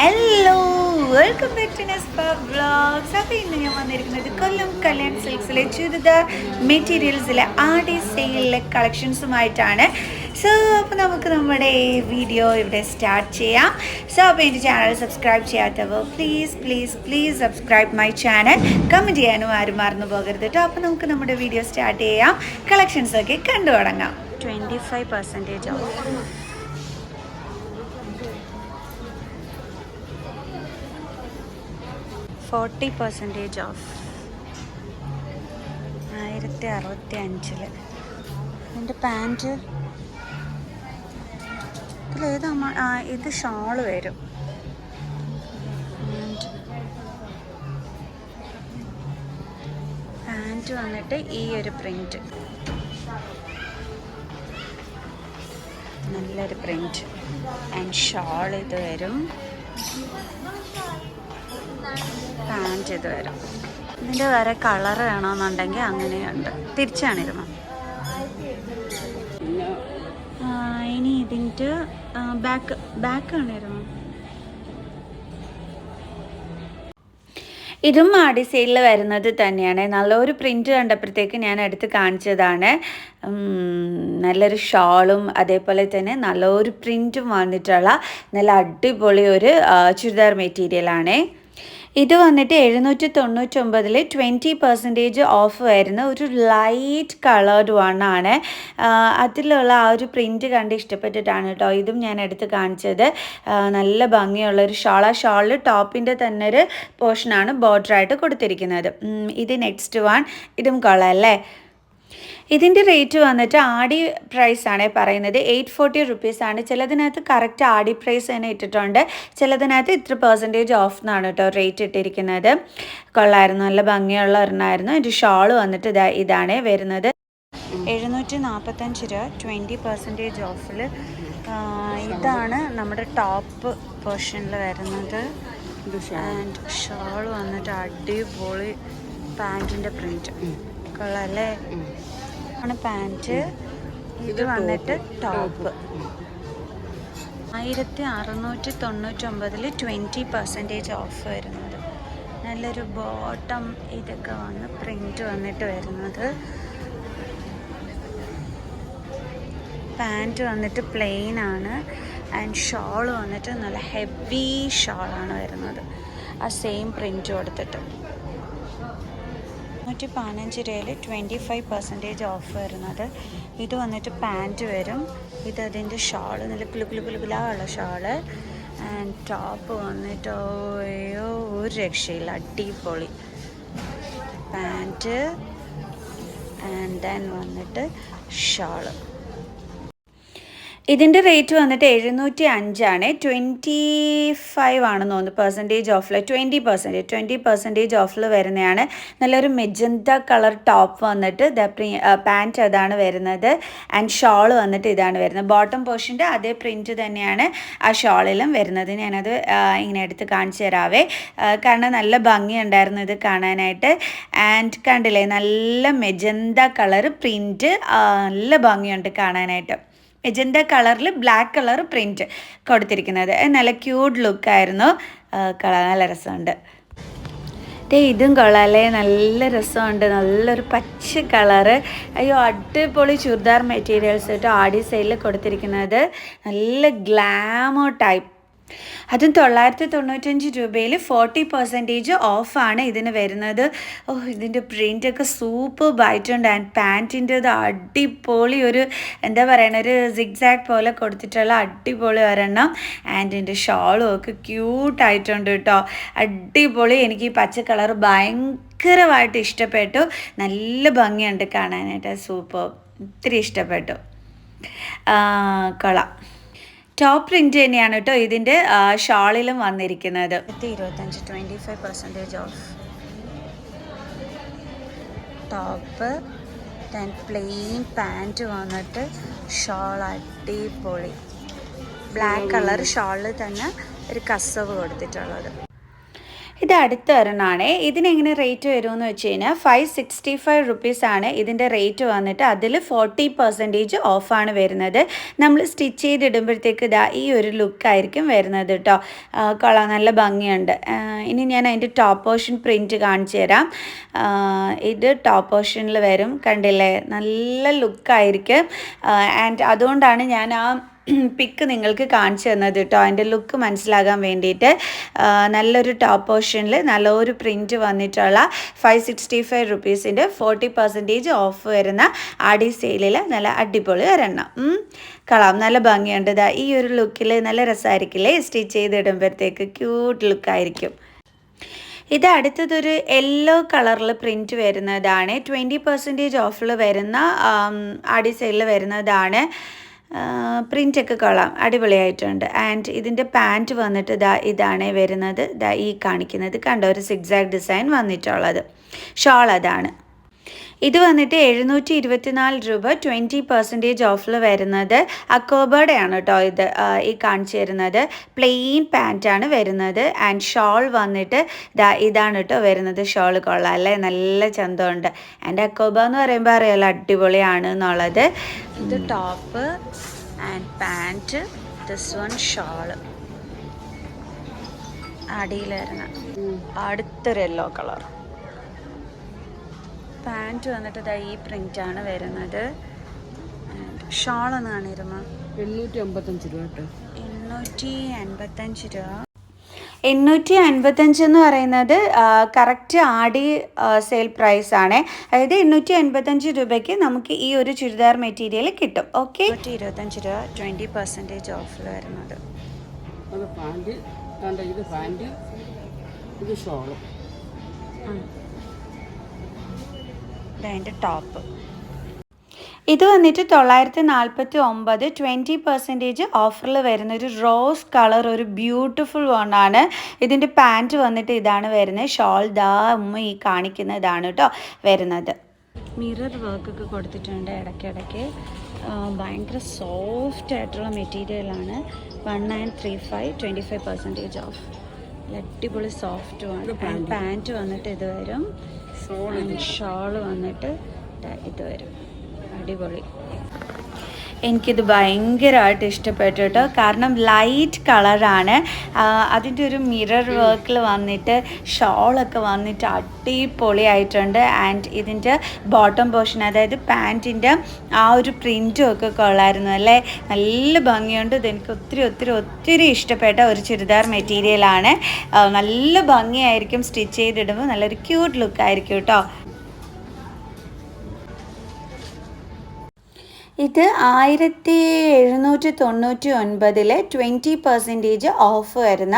Hello welcome back to Nespa vlogs അപ്പോൾ ഇന്ന് ഞാൻ വന്നിരിക്കുന്നത് കൊല്ലം കല്യാൺ സിൽക്സിലെ ചുരിദാർ മെറ്റീരിയൽസിലെ ആടി സെയിലിലെ കളക്ഷൻസുമായിട്ടാണ്. സോ അപ്പോൾ നമുക്ക് നമ്മുടെ വീഡിയോ ഇവിടെ സ്റ്റാർട്ട് ചെയ്യാം. സോ അപ്പോൾ എന്റെ ചാനൽ സബ്സ്ക്രൈബ് ചെയ്യാത്തവർ please please please subscribe my channel comment ചെയ്യാനും ആരും മറന്നു പോകരുത് കേട്ടോ അപ്പോൾ നമുക്ക് നമ്മുടെ വീഡിയോ സ്റ്റാർട്ട് ചെയ്യാം. കളക്ഷൻസൊക്കെ കണ്ടു തുടങ്ങാം. Twenty five percentage off forty percentage off ആയിരത്തി അറുപത്തി അഞ്ചിൽ എന്റെ പാന്റ് ഇതിലേതാ ആ ഇത് ഷോൾ വരും. പാന്റ് വന്നിട്ട് ഈ ഒരു പ്രിന്റ് നല്ലൊരു പ്രിന്റ് ആൻഡ് ഷോൾ ഇത് വരും. പാന്റ് ചെയ്ത് വരും ഇതിന്റെ വേറെ കളർ വേണമെന്നുണ്ടെങ്കിൽ അങ്ങനെയുണ്ട്. തിരിച്ചാണിരുന്നു ഇനി ഇതിന്റെ ബാക്ക് ബാക്ക് ആണിരുന്നു ഇതും ആടി സെയിലിൽ വരുന്നത് തന്നെയാണ്. നല്ലൊരു പ്രിന്റ് കണ്ടപ്പോഴത്തേക്ക് ഞാൻ എടുത്ത് കാണിച്ചതാണ്. നല്ലൊരു ഷാളും അതേപോലെ തന്നെ നല്ലൊരു പ്രിന്റും വന്നിട്ടുള്ള നല്ല അടിപൊളി ഒരു ചുരിദാർ മെറ്റീരിയലാണേ ഇത് വന്നിട്ട് എഴുന്നൂറ്റി തൊണ്ണൂറ്റൊമ്പതിൽ ട്വന്റി പെർസെന്റേജ് ഓഫ് വരുന്ന ഒരു ലൈറ്റ് കളേർഡ് വൺ ആണ്. അതിലുള്ള ആ ഒരു പ്രിന്റ് കണ്ട് ഇഷ്ടപ്പെട്ടിട്ടാണ് കേട്ടോ ഇതും ഞാൻ എടുത്ത് കാണിച്ചത്. നല്ല ഭംഗിയുള്ള ഒരു ഷാൾ ആ ഷാളിൽ ടോപ്പിന്റെ തന്നെ ഒരു പോർഷനാണ് ബോർഡറായിട്ട് കൊടുത്തിരിക്കുന്നത്. ഇത് നെക്സ്റ്റ് വൺ ഇതും കൊള്ളാം അല്ലേ? ഇതിന്റെ റേറ്റ് വന്നിട്ട് ആഡി പ്രൈസ് ആണ് പറയുന്നത്. എയ്റ്റ് ഫോർട്ടി റുപ്പീസ് ആണ്. ചിലതിനകത്ത് കറക്റ്റ് ആടി പ്രൈസ് തന്നെ ഇട്ടിട്ടുണ്ട്. ചിലതിനകത്ത് ഇത്ര പെർസെന്റേജ് ഓഫ് എന്നാണ് കേട്ടോ റേറ്റ് ഇട്ടിരിക്കുന്നത്. കൊള്ളായിരുന്നു. നല്ല ഭംഗിയുള്ള ഒരെണ്ണമായിരുന്നു എന്റെ ഷാൾ വന്നിട്ട് ഇതാ ഇതാണ് വരുന്നത്. എഴുന്നൂറ്റി നാൽപ്പത്തഞ്ച് രൂപ ട്വന്റി പെർസെന്റേജ് ഓഫിൽ ഇതാണ് നമ്മുടെ ടോപ്പ് പോർഷനിൽ വരുന്നത്. ആൻഡ് ഷാൾ വന്നിട്ട് അടിപൊളി പാന്റിന്റെ പ്രിന്റ് കൊള്ളാം അല്ലേ ആണ് പാന്റ്. ഇത് വന്നിട്ട് ടോപ്പ്. ആയിരത്തി അറുന്നൂറ്റി തൊണ്ണൂറ്റൊമ്പതിൽ ട്വന്റി പെർസെന്റേജ് ഓഫ് വരുന്നത്. നല്ലൊരു ബോട്ടം ഇതൊക്കെ വന്ന് പ്രിന്റ് വന്നിട്ട് വരുന്നത്. പാന്റ് വന്നിട്ട് പ്ലെയിൻ ആണ്. ആൻഡ് ഷോൾ വന്നിട്ട് നല്ല ഹെവി ഷോളാണ് വരുന്നത്. ആ സെയിം പ്രിന്റ് കൊടുത്തിട്ട്. നൂറ്റി പതിനഞ്ച് രൂപയിൽ ട്വന്റി ഫൈവ് പെർസെന്റേജ് ഓഫ് വരുന്നത്. ഇത് വന്നിട്ട് പാന്റ് വരും. ഇത് അതിന്റെ ഷാൾ നല്ല കുലു കുലു കുലു കുലായുള്ള ഷാൾ ആൻഡ് ടോപ്പ് വന്നിട്ട് ഓയോ ഒരു രക്ഷയില്ല. അടിപൊളി. പാന്റ് ആൻഡ് ദെൻ വന്നിട്ട് ഷാൾ ഇതിന്റെ റേറ്റ് വന്നിട്ട് എഴുന്നൂറ്റി അഞ്ചാണ് ട്വന്റി ഫൈവ് ആണെന്ന് തോന്നുന്നു പെർസെന്റേജ് ഓഫിൽ ട്വന്റി പെർസെന്റേജ് ട്വന്റി പെർസെന്റേജ് ഓഫിൽ വരുന്നതാണ് നല്ലൊരു മെജന്ത കളർ ടോപ്പ് വന്നിട്ട് ദ പ്രീ പാന്റ് അതാണ് വരുന്നത്. ആൻഡ് ഷോൾ വന്നിട്ട് ഇതാണ് വരുന്നത്. ബോട്ടം പോർഷന്റെ അതേ പ്രിന്റ് തന്നെയാണ് ആ ഷോളിലും വരുന്നത്. ഞാനത് ഇങ്ങനെ എടുത്ത് കാണിച്ചു തരാവേ. കാരണം നല്ല ഭംഗിയുണ്ടായിരുന്നു ഇത് കാണാനായിട്ട്. ആൻഡ് കണ്ടില്ലേ നല്ല മെജന്ത കളർ പ്രിന്റ് നല്ല ഭംഗിയുണ്ട് കാണാനായിട്ട്. മെജന്ത കളറിൽ ബ്ലാക്ക് കളർ പ്രിന്റ് കൊടുത്തിരിക്കുന്നത്. നല്ല ക്യൂട്ട് ലുക്കായിരുന്നു കളർ നല്ല രസമുണ്ട്. ദേ ഇതും കൊള്ളാല്ലേ? നല്ല രസമുണ്ട്. നല്ലൊരു പച്ച കളറ് അയ്യോ അടിപൊളി ചുരിദാർ മെറ്റീരിയൽസ് കേട്ടോ ആടി സൈഡിൽ കൊടുത്തിരിക്കുന്നത്. നല്ല ഗ്ലാമോ ടൈപ്പ് അതും തൊള്ളായിരത്തി തൊണ്ണൂറ്റഞ്ച് രൂപയിൽ ഫോർട്ടി പെർസെന്റേജ് ഓഫാണ് ഇതിന് വരുന്നത്. ഓ ഇതിന്റെ സൂപ്പർ ആയിട്ടുണ്ട് ആൻഡ് പാന്റിന്റെത് അടിപൊളി ഒരു എന്താ പറയണ ഒരു സിഗ്സാക്ട് പോലെ കൊടുത്തിട്ടുള്ള അടിപൊളി ഒരെണ്ണം. ആൻഡ് എന്റെ ഷോളും ഒക്കെ ക്യൂട്ടായിട്ടുണ്ട് കേട്ടോ. അടിപൊളി. എനിക്ക് ഈ പച്ച കളർ ഭയങ്കരമായിട്ട് ഇഷ്ടപ്പെട്ടു. നല്ല ഭംഗിയുണ്ട് കാണാനായിട്ട്. സൂപ്പർ. ഒത്തിരി ഇഷ്ടപ്പെട്ടു. കൊള്ളാം. ടോപ്പ് പ്രിന്റ് തന്നെയാണ് കേട്ടോ ഇതിന്റെ ഷാളിലും വന്നിരിക്കുന്നത്. ഇരുപത്തഞ്ച് twenty five percentage off top then plain pant വന്നിട്ട് ഷോൾ അടിപൊളി. ബ്ലാക്ക് കളർ ഷാളിൽ തന്നെ ഒരു കസവ് കൊടുത്തിട്ടുള്ളത്. ഇത് അടുത്ത ഒരെണ്ണമാണ് ഇതിനെങ്ങനെ റേറ്റ് വരുമെന്ന് വെച്ച് കഴിഞ്ഞാൽ ഫൈവ് സിക്സ്റ്റി ഫൈവ് റുപ്പീസാണ് ഇതിന്റെ റേറ്റ് വന്നിട്ട് അതിൽ ഫോർട്ടി പെർസെന്റേജ് ഓഫാണ് വരുന്നത്. നമ്മൾ സ്റ്റിച്ച് ചെയ്തിടുമ്പോഴത്തേക്ക് ഇതാ ഈ ഒരു ലുക്കായിരിക്കും വരുന്നത് കേട്ടോ കൊള്ളാം നല്ല ഭംഗിയുണ്ട്. ഇനി ഞാൻ അതിന്റെ ടോപ്പ് പോർഷൻ പ്രിന്റ് കാണിച്ചു തരാം. ഇത് ടോപ്പ് പോർഷനിൽ വരും. കണ്ടില്ലേ? നല്ല ലുക്കായിരിക്കും ആൻഡ് അതുകൊണ്ടാണ് ഞാൻ ആ പിക്ക് നിങ്ങൾക്ക് കാണിച്ചു തന്നത് കേട്ടോ അതിന്റെ ലുക്ക് മനസ്സിലാകാൻ വേണ്ടിയിട്ട് നല്ലൊരു ടോപ്പ് പോർഷനിൽ നല്ലൊരു പ്രിന്റ് വന്നിട്ടുള്ള ഫൈവ് സിക്സ്റ്റി ഫൈവ് റുപ്പീസിന്റെ ഫോർട്ടി പെർസെന്റേജ് ഓഫ് വരുന്ന ആടി സെയിലിൽ നല്ല അടിപൊളി ഒരെണ്ണം. കളാം നല്ല ഭംഗിയുണ്ട്. ഇതാ ഈ ഒരു ലുക്കിൽ നല്ല രസമായിരിക്കില്ലേ സ്റ്റിച്ച് ചെയ്തിടുമ്പോഴത്തേക്ക് ക്യൂട്ട് ലുക്കായിരിക്കും ഇത് അടുത്തതൊരു യെല്ലോ കളറിൽ പ്രിന്റ് വരുന്നതാണ്. ട്വന്റി പെർസെന്റേജ് ഓഫിൽ വരുന്ന ആടി സെയിലിൽ വരുന്നതാണ്. പ്രിന്റൊക്കെ കൊള്ളാം. അടിപൊളിയായിട്ടുണ്ട്. ആൻഡ് ഇതിന്റെ പാന്റ് വന്നിട്ട് ഇതാ ഇതാണ് വരുന്നത്. ഇതാ ഈ കാണിക്കുന്നത്. കണ്ട ഒരു സിക്സാക് ഡിസൈൻ വന്നിട്ടുള്ളത്. ഷോൾ അതാണ്. ഇത് വന്നിട്ട് എഴുന്നൂറ്റി ഇരുപത്തിനാല് രൂപ ട്വന്റി പെർസെന്റേജ് ഓഫിൽ വരുന്നത് അക്കോബേർഡ് ആണ് കേട്ടോ ഇത് ഈ കാണിച്ചു തരുന്നത്. പ്ലെയിൻ പാന്റാണ് വരുന്നത്. ആൻഡ് ഷോൾ വന്നിട്ട് ഇതാ ഇതാണ് കേട്ടോ വരുന്നത് ഷോൾ കൊള്ളാം അല്ലേ? നല്ല ചന്തമുണ്ട്. ആൻഡ് അക്കോബ എന്ന് പറയുമ്പോൾ അറിയാലോ അടിപൊളിയാണ് എന്നുള്ളത്. ഇത് top and pant this one shawl അടിയിൽ വരുന്ന. അടുത്തൊരു യെല്ലോ കളർ പാന്റ് വന്നിട്ട് ഇതാ ഈ ആണ് വരുന്നത്. ഷാൾ ഒന്ന് കാണിരുമോ എണ്ണൂറ്റി അമ്പത്തഞ്ച് രൂപ കേട്ടോ. എണ്ണൂറ്റി അൻപത്തഞ്ച് രൂപ. എണ്ണൂറ്റി അൻപത്തഞ്ച് എന്ന് പറയുന്നത് കറക്റ്റ് ആടി സെയിൽ പ്രൈസ് ആണ്. അതായത് എണ്ണൂറ്റി അൻപത്തഞ്ച് രൂപയ്ക്ക് നമുക്ക് ഈ ഒരു ചുരിദാർ മെറ്റീരിയൽ കിട്ടും. ഓക്കെ ഇരുപത്തഞ്ച് രൂപ ട്വന്റി പെർസെന്റേജ് ഓഫിൽ വരുന്നത്. പാന്റ് ഇത് പാന്റ് ഇത് ഷോൾ. അതിന്റെ ടോപ്പ്. ഇത് വന്നിട്ട് തൊള്ളായിരത്തി നാൽപ്പത്തി ഒമ്പത് ട്വന്റി പെർസെന്റേജ് ഓഫറിൽ വരുന്ന ഒരു റോസ് കളർ ഒരു ബ്യൂട്ടിഫുൾ വണ്ണാണ്. ഇതിന്റെ പാന്റ് വന്നിട്ട് ഇതാണ് വരുന്നത്. ഷോൾ ദാ ഉമ്മ ഈ കാണിക്കുന്ന ഇതാണ് കേട്ടോ വരുന്നത്. മിറർ വർക്കൊക്കെ കൊടുത്തിട്ടുണ്ട് ഇടയ്ക്കിടയ്ക്ക്. ഭയങ്കര സോഫ്റ്റ് ആയിട്ടുള്ള മെറ്റീരിയലാണ് one nine three five twenty five percentage off. അടിപൊളി സോഫ്റ്റ് ആണ് പാന്റ് വന്നിട്ട് ഇത് വരും. ഷോൾ വന്നിട്ട് ഇത് വരും. അടിപൊളി. എനിക്കിത് ഭയങ്കരമായിട്ട് ഇഷ്ടപ്പെട്ടു കേട്ടോ. കാരണം ലൈറ്റ് കളറാണ് അതിന്റെ ഒരു മിറർ വർക്കിൽ വന്നിട്ട് ഷോളൊക്കെ വന്നിട്ട് അടിപൊളിയായിട്ടുണ്ട്. ആൻഡ് ഇതിന്റെ ബോട്ടം പോർഷൻ അതായത് പാന്റിന്റെ ആ ഒരു പ്രിന്റും ഒക്കെ കൊള്ളായിരുന്നു അല്ലേ? നല്ല ഭംഗിയുണ്ട്. ഇതെനിക്ക് ഒത്തിരി ഒത്തിരി ഒത്തിരി ഇഷ്ടപ്പെട്ട ഒരു ചുരിദാർ മെറ്റീരിയലാണ് നല്ല ഭംഗിയായിരിക്കും സ്റ്റിച്ച് ചെയ്തിടുമ്പോൾ. നല്ലൊരു ക്യൂട്ട് ലുക്കായിരിക്കും കേട്ടോ. ഇത് ആയിരത്തി എഴുന്നൂറ്റി തൊണ്ണൂറ്റി ഒൻപതിലെ ട്വന്റി പെർസെന്റേജ് ഓഫ് വരുന്ന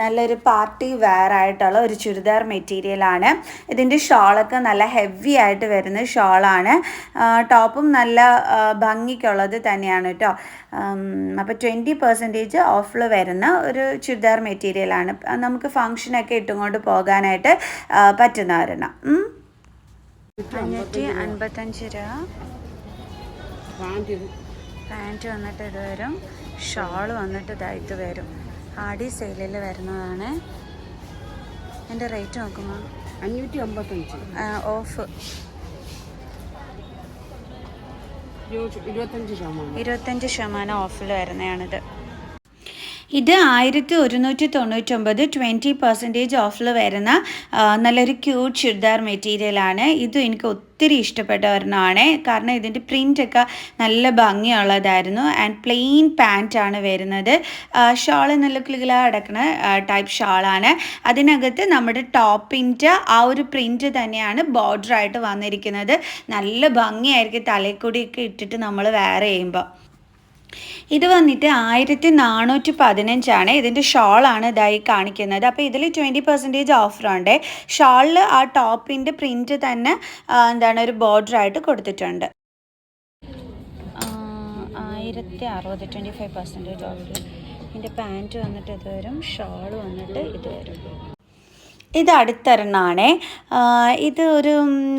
നല്ലൊരു പാർട്ടി വെയർ ആയിട്ടുള്ള ഒരു ചുരിദാർ മെറ്റീരിയലാണ് ഇതിന്റെ ഷോളൊക്കെ നല്ല ഹെവി ആയിട്ട് വരുന്ന ഷോളാണ്. ടോപ്പും നല്ല ഭംഗിക്കുള്ളത് തന്നെയാണ് കേട്ടോ അപ്പോൾ ട്വന്റി പെർസെന്റേജ് ഓഫിൽ വരുന്ന ഒരു ചുരിദാർ മെറ്റീരിയലാണ് നമുക്ക് ഫങ്ഷനൊക്കെ ഇട്ടുകൊണ്ട് പോകാനായിട്ട് പറ്റുന്ന ഒരെണ്ണം. അഞ്ഞൂറ്റി അൻപത്തഞ്ച് രൂപ. പാന്റ് വന്നിട്ട് ഇത് വരും. ഷാൾ വന്നിട്ട് ഇതായിട്ട് വരും. ആടി സെയിലിൽ വരുന്നതാണ്. എന്റെ റേറ്റ് നോക്കുമ്പോൾ അഞ്ഞൂറ്റി അമ്പത്തഞ്ച് ഓഫ്. ഇരുപത്തി- ഇരുപത്തഞ്ച് ശതമാനം. ഇരുപത്തഞ്ച് ശതമാനം ഓഫിൽ വരുന്നതാണിത്. ഇത് ആയിരത്തി ഒരുന്നൂറ്റി തൊണ്ണൂറ്റൊമ്പത് ട്വന്റി പെർസെന്റേജ് ഓഫിൽ വരുന്ന നല്ലൊരു ക്യൂട്ട് ചുരിദാർ മെറ്റീരിയലാണ് ഇതും എനിക്ക് ഒത്തിരി ഇഷ്ടപ്പെട്ട ഒരെണ്ണമാണ്. കാരണം ഇതിന്റെ പ്രിന്റൊക്കെ നല്ല ഭംഗിയുള്ളതായിരുന്നു. ആൻഡ് പ്ലെയിൻ പാന്റാണ് വരുന്നത്. ഷാൾ നല്ല കിളികള അടക്കുന്ന ടൈപ്പ് ഷാളാണ് അതിനകത്ത് നമ്മുടെ ടോപ്പിന്റെ ആ ഒരു പ്രിന്റ് തന്നെയാണ് ബോർഡറായിട്ട് വന്നിരിക്കുന്നത്. നല്ല ഭംഗിയായിരിക്കും തലക്കൂടിയൊക്കെ ഇട്ടിട്ട് നമ്മൾ വെയർ ചെയ്യുമ്പോൾ ഇത് വന്നിട്ട് ആയിരത്തി നാനൂറ്റി പതിനഞ്ചാണ് ഇതിന്റെ ഷോളാണ് ഇതായി കാണിക്കുന്നത്. അപ്പോൾ ഇതിൽ ട്വന്റി പെർസെന്റേജ് ഓഫറുണ്ട് ഷോളിൽ ആ ടോപ്പിന്റെ പ്രിന്റ് തന്നെ എന്താണ് ഒരു ബോർഡറായിട്ട് കൊടുത്തിട്ടുണ്ട്. ആയിരത്തി അറുപത് ട്വന്റി ഫൈവ് പെർസെന്റേജ് ഓഫ് ഇതിന്റെ പാന്റ് വന്നിട്ട് ഇത് വരും ഷോൾ വന്നിട്ട് ഇത് വരും. ഇത് അടുത്തൊരെണ്ണമാണേ ഇത് ഒരു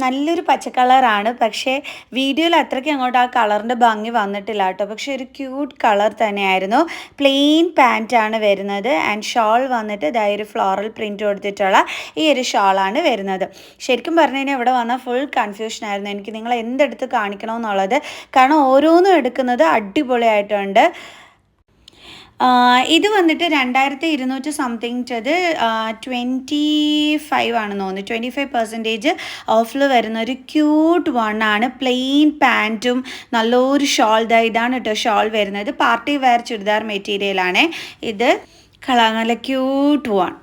നല്ലൊരു പച്ച കളറാണ്. പക്ഷേ വീഡിയോയിൽ അത്രയ്ക്ക് അങ്ങോട്ട് ആ കളറിന്റെ ഭംഗി വന്നിട്ടില്ല കേട്ടോ. പക്ഷേ ഒരു ക്യൂട്ട് കളർ തന്നെയായിരുന്നു. പ്ലെയിൻ പാന്റാണ് വരുന്നത്. ആൻഡ് ഷോൾ വന്നിട്ട് ഇതായ ഒരു ഫ്ലോറൽ പ്രിന്റ് കൊടുത്തിട്ടുള്ള ഈ ഒരു ഷോളാണ് വരുന്നത്. ശരിക്കും പറഞ്ഞു കഴിഞ്ഞാൽ ഇവിടെ വന്നാൽ ഫുൾ കൺഫ്യൂഷനായിരുന്നു എനിക്ക് നിങ്ങൾ എന്തെടുത്ത് കാണിക്കണമെന്നുള്ളത്. കാരണം ഓരോന്നും എടുക്കുന്നത് അടിപൊളിയായിട്ടുണ്ട്. ഇത് വന്നിട്ട് രണ്ടായിരത്തി ഇരുന്നൂറ്റി സംതിങ് ട്വന്റി ഫൈവ് ആണെന്ന് തോന്നുന്നു ട്വന്റി ഫൈവ് പെർസെന്റേജ് ഓഫിൽ വരുന്ന ഒരു ക്യൂട്ട് വൺ ആണ് പ്ലെയിൻ പാന്റും നല്ലൊരു ഷോൾ ഇതാണ് കേട്ടോ ഷോൾ വരുന്നത് പാർട്ടി വെയർ ചുരിദാർ മെറ്റീരിയലാണ് ഇത് കള നല്ല ക്യൂട്ട് വൺ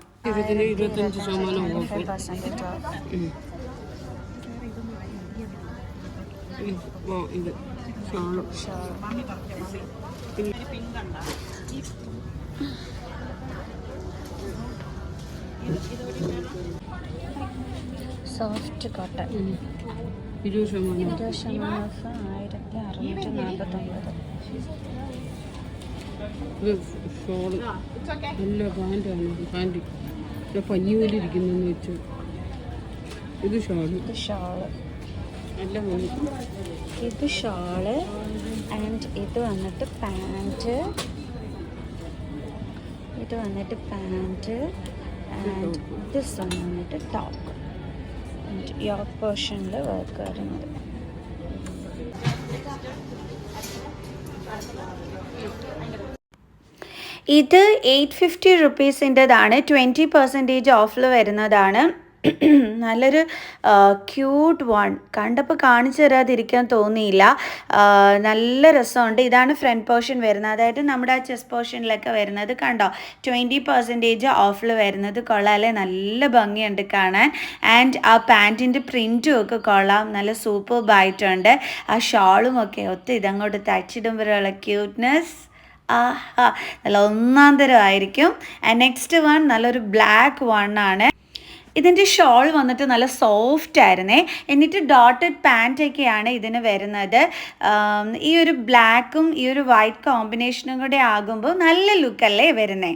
ഇരുപത്തഞ്ച് ശതമാനം ഇത് ഷാളും സോഫ്റ്റ് കോട്ടൺ. ഇരുപത് ശതമാനം ആയിരത്തി അറുന്നൂറ്റി നാൽപ്പത്തൊമ്പത് ഷോൾ നല്ല പാന്റാണ് പാന്റ് ഇത് പഞ്ഞിപോലെ ഇരിക്കുന്നെന്ന് വെച്ചു ഇത് ഷോൾ. ഇത് ഷോൾ നല്ല ഇത് ഷോൾ ആൻഡ് ഇത് വന്നിട്ട് പാന്റ് ഇത് വന്നിട്ട് പാന്റ് ആൻഡ് ദിസ് വൺ വന്നിട്ട് ടോപ്പ് യോക്ക് പോർഷനിൽ വർക്ക് വരുന്നത് ഇത് എയ്റ്റ് ഫിഫ്റ്റി റുപ്പീസിന്റെതാണ് ട്വന്റി പെർസെന്റേജ് ഓഫിൽ വരുന്നതാണ്. നല്ലൊരു ക്യൂട്ട് വൺ കണ്ടപ്പോൾ കാണിച്ചു തരാതിരിക്കാൻ തോന്നിയില്ല. നല്ല രസമുണ്ട്. ഇതാണ് ഫ്രണ്ട് പോർഷൻ വരുന്നത്. അതായത് നമ്മുടെ ആ ചെസ്റ്റ് പോർഷനിലൊക്കെ വരുന്നത് കണ്ടോ? ട്വന്റി പെർസെന്റേജ് ഓഫിൽ വരുന്നത് കൊള്ളാമല്ലേ നല്ല ഭംഗിയുണ്ട് കാണാൻ. ആൻഡ് ആ പാന്റിന്റെ പ്രിന്റും ഒക്കെ കൊള്ളാം. നല്ല സൂപ്പർ ആയിട്ടുണ്ട് ആ ഷാളും ഒക്കെ ഒത്ത് ഇതങ്ങോട്ട് തച്ചിടുമ്പോഴുള്ള ക്യൂട്ട്നെസ് ആഹാ. നല്ല ഒന്നാം തരം ആയിരിക്കും. ആൻഡ് നെക്സ്റ്റ് വൺ നല്ലൊരു ബ്ലാക്ക് വൺ ആണ്. ഇതിന്റെ ഷോൾ വന്നിട്ട് നല്ല സോഫ്റ്റ് ആയിരുന്നേ. എന്നിട്ട് ഡോട്ടഡ് പാന്റൊക്കെയാണ് ഇതിന് വരുന്നത്. ഈ ഒരു ബ്ലാക്കും ഈ ഒരു വൈറ്റ് കോമ്പിനേഷനും കൂടെ ആകുമ്പോൾ നല്ല ലുക്കല്ലേ വരുന്നേ?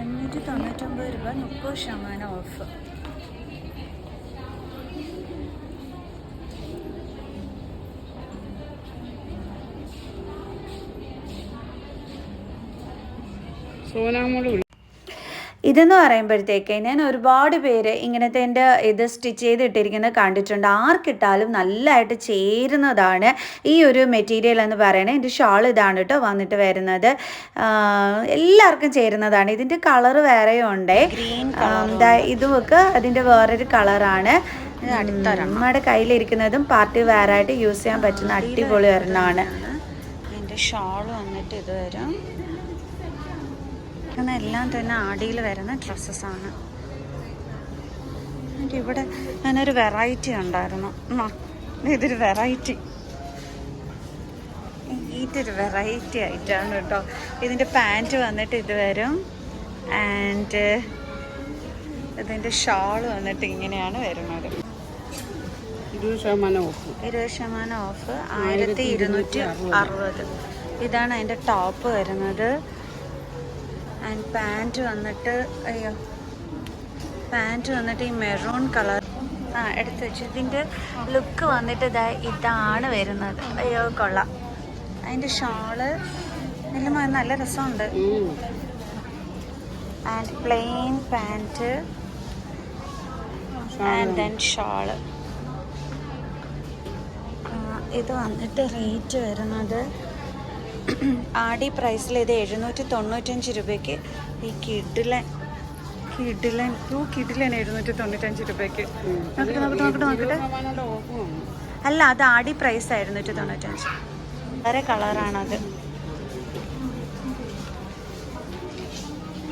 അഞ്ഞൂറ്റി തൊണ്ണൂറ്റൊമ്പത് രൂപ മുപ്പത് ശതമാനം ഓഫ് സോനാമോൾ ഇതെന്ന് പറയുമ്പോഴത്തേക്ക് ഞാൻ ഒരുപാട് പേര് ഇങ്ങനത്തെ എന്റെ ഇത് സ്റ്റിച്ച് ചെയ്തിട്ടിരിക്കുന്നത് കണ്ടിട്ടുണ്ട്. ആർക്കിട്ടാലും നല്ലതായിട്ട് ചേരുന്നതാണ് ഈ ഒരു മെറ്റീരിയൽ എന്ന് പറയുന്നത് എന്റെ ഷാൾ ഇതാണ് കേട്ടോ വന്നിട്ട് വരുന്നത്. എല്ലാവർക്കും ചേരുന്നതാണ്. ഇതിന്റെ കളർ വേറെയും ഉണ്ടേ. ഇതുമൊക്കെ അതിന്റെ വേറൊരു കളറാണ്. നമ്മുടെ കയ്യിലിരിക്കുന്നതും പാർട്ടി വെയറായിട്ട് യൂസ് ചെയ്യാൻ പറ്റുന്ന അടിപൊളി ഒരെണ്ണമാണ്. എന്റെ ഷാൾ വന്നിട്ട് ഇത് വരും. അങ്ങനെ എല്ലാം തന്നെ ആടിയിൽ വരുന്ന ഡ്രസ്സസ് ആണ്. എന്നിട്ട് ഇവിടെ ഞാനൊരു വെറൈറ്റി ഉണ്ടായിരുന്നു. ഇതൊരു വെറൈറ്റി ഇതൊരു വെറൈറ്റി ആയിട്ടാണ് കേട്ടോ. ഇതിന്റെ പാന്റ് വന്നിട്ട് ഇത് വരും. ആൻഡ് ഇതിന്റെ ഷാൾ വന്നിട്ട് ഇങ്ങനെയാണ് വരുന്നത്. ഇരുപത് ശതമാനം ഓഫ് ഇരുപത് ശതമാനം ഓഫ് ആയിരത്തി ഇരുന്നൂറ്റി അറുപത്. ഇതാണ് അതിന്റെ ടോപ്പ് വരുന്നത്. ആൻഡ് പാന്റ് വന്നിട്ട് അയ്യോ പാന്റ് വന്നിട്ട് ഈ മെറൂൺ കളർ ആ എടുത്ത് വെച്ചു ഇതിന്റെ ലുക്ക് വന്നിട്ട് ഇതാ ഇതാണ് വരുന്നത്. അയ്യോ കൊള്ളാം. അതിന്റെ ഷാൾ എല്ലാം നല്ല രസമുണ്ട്. And plain pant and then shawl. ഇത് വന്നിട്ട് റേറ്റ് വരുന്നത് ആടി പ്രൈസിൽ ഇത് എഴുന്നൂറ്റി തൊണ്ണൂറ്റഞ്ച് രൂപയ്ക്ക്. ഈ കിഡിലൻ കിഡിലൻ ടു കിഡിലൻ എഴുന്നൂറ്റി തൊണ്ണൂറ്റഞ്ച് രൂപയ്ക്ക്. നോക്കട്ടെ നോക്കട്ടെ നോക്കട്ടെ നോക്കട്ടെ. അല്ല അത് ആടി പ്രൈസ് ആയിരുന്നൂറ്റി തൊണ്ണൂറ്റഞ്ച് വളരെ കളറാണത്.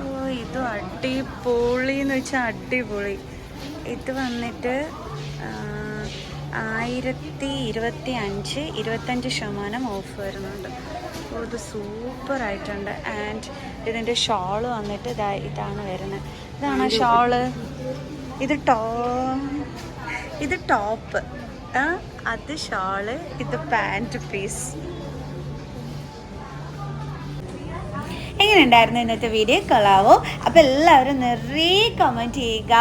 ഓ ഇത് അടിപൊളി എന്ന് വെച്ചാൽ അടിപൊളി. ഇത് വന്നിട്ട് ആയിരത്തി ഇരുപത്തി അഞ്ച് ഇരുപത്തഞ്ച് ശതമാനം ഓഫ് വരുന്നുണ്ട്. അപ്പോൾ ഇത് സൂപ്പർ ആയിട്ടുണ്ട് ആൻഡ് ഇതിന്റെ ഷോൾ വന്നിട്ട് ഇതാ ഇതാണ് വരുന്നത്. ഇതാണ് ഷോൾ ഇത് ടോ ഇത് ടോപ്പ്. അത് ഷോൾ ഇത് പാന്റ് പീസ്. എങ്ങനെ ഉണ്ടായിരുന്നു ഇന്നത്തെ വീഡിയോ കളാവോ? അപ്പോൾ എല്ലാവരും നിറയെ കമന്റ് ചെയ്യുക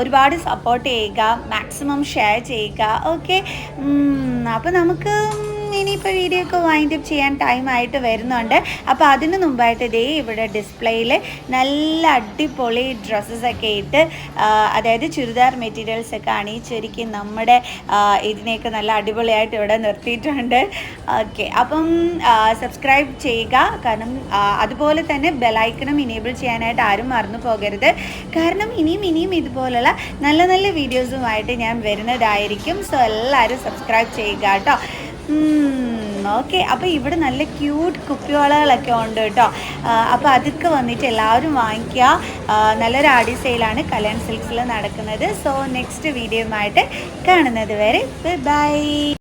ഒരുപാട് സപ്പോർട്ട് ചെയ്യുക മാക്സിമം ഷെയർ ചെയ്യുക ഓക്കെ അപ്പോൾ നമുക്ക് ഇനിയിപ്പോൾ വീഡിയോ ഒക്കെ വൈൻഡ് അപ്പ് ചെയ്യാൻ ടൈം ആയിട്ട് വരുന്നുണ്ട്. അപ്പോൾ അതിന് മുമ്പായിട്ട് ഇതേ ഇവിടെ ഡിസ്പ്ലേയിൽ നല്ല അടിപൊളി ഡ്രസ്സസ് ഒക്കെ ഇട്ട് അതായത് ചുരിദാർ മെറ്റീരിയൽസ് ഒക്കെ അണിയിച്ചൊരുക്കി നമ്മുടെ ഇതിനെയൊക്കെ നല്ല അടിപൊളിയായിട്ട് ഇവിടെ നിർത്തിയിട്ടുണ്ട്. ഓക്കെ അപ്പം സബ്സ്ക്രൈബ് ചെയ്യുക. കാരണം അതുപോലെ തന്നെ ബെലൈക്കണും ഇനേബിൾ ചെയ്യാനായിട്ട് ആരും മറന്നു പോകരുത്. കാരണം ഇനിയും ഇനിയും ഇതുപോലുള്ള നല്ല നല്ല വീഡിയോസുമായിട്ട് ഞാൻ വരുന്നതായിരിക്കും. സോ എല്ലാവരും സബ്സ്ക്രൈബ് ചെയ്യുക കേട്ടോ. ഓക്കെ അപ്പോൾ ഇവിടെ നല്ല ക്യൂട്ട് കുപ്പിവളകളൊക്കെ ഉണ്ട് കേട്ടോ. അപ്പോൾ അതൊക്കെ വന്നിട്ട് എല്ലാവരും വാങ്ങിക്കുക. നല്ലൊരു ആഡി സെയിലാണ് കല്യാൺ സിൽക്സിൽ നടക്കുന്നത്. സോ നെക്സ്റ്റ് വീഡിയോയുമായിട്ട് കാണുന്നത് വരെ ബൈ